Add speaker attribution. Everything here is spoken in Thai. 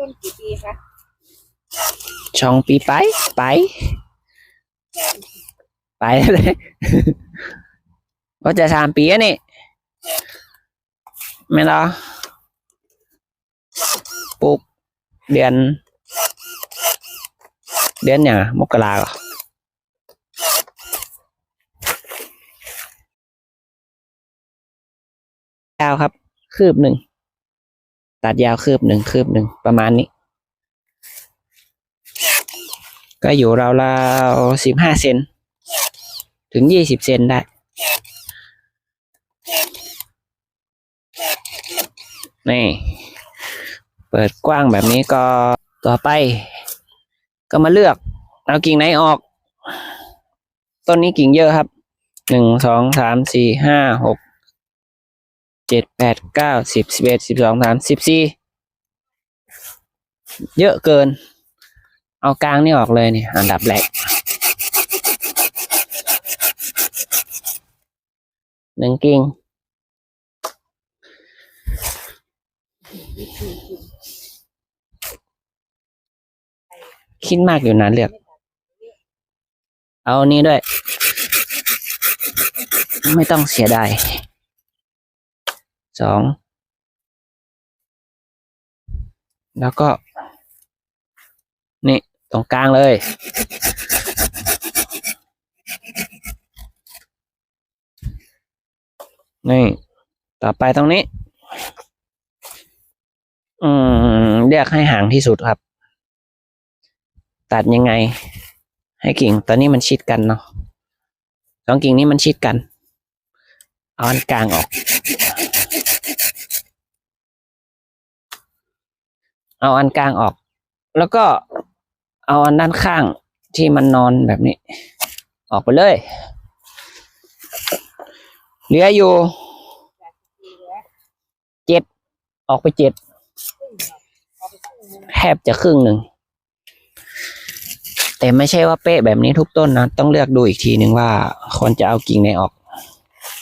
Speaker 1: ต้นกี่ปีคะ
Speaker 2: ช่องปีไปไป ไปเลยก็จะสามปีนี่ไม่หรอปลูกเดือน เดือนอย่างมกราเหรอยาวครับ คืบหนึ่ง ตัดยาวคืบหนึ่งคืบหนึ่งประมาณนี้ ก็อยู่ราวๆสิบห้าเซนถึงยี่สิบเซนได้นี่เปิดกว้างแบบนี้ก็ต่อไป ก็มาเลือก เอากิ่งไหนออก ต้นนี้กิ่งเยอะครับหนึ่งสองสามสี่ห้าหก เจ็ดแปดเก้าสิบสิบเอ็ดสิบสองสามสิบสี่เยอะเกิน เอากลางนี่ออกเลยนี่อันดับแรกหนึ่งกิ่งคิดมากอยู่นะเลือก เอาอันนี้ด้วย ไม่ต้องเสียดาย สองแล้วก็ นี่ ตรงกลางเลย นี่ ต่อไปตรงนี้ อืมเรียกให้ห่างที่สุดครับ ตัดยังไง ให้กิ่ง ตอนนี้มันชิดกันเนาะสองกิ่งนี้มันชิดกัน เอาอันกลางออก เอาอันกลางออก แล้วก็เอาอันด้านข้างที่มันนอนแบบนี้ ออกไปเลย เหลืออยู่เจ็ดออกไปเจ็ดแทบจะครึ่งหนึ่ง แต่ไม่ใช่ว่าเป๊ะแบบนี้ทุกต้นนะ ต้องเลือกดูอีกทีหนึ่งว่าควรจะเอากิ่งไหนออก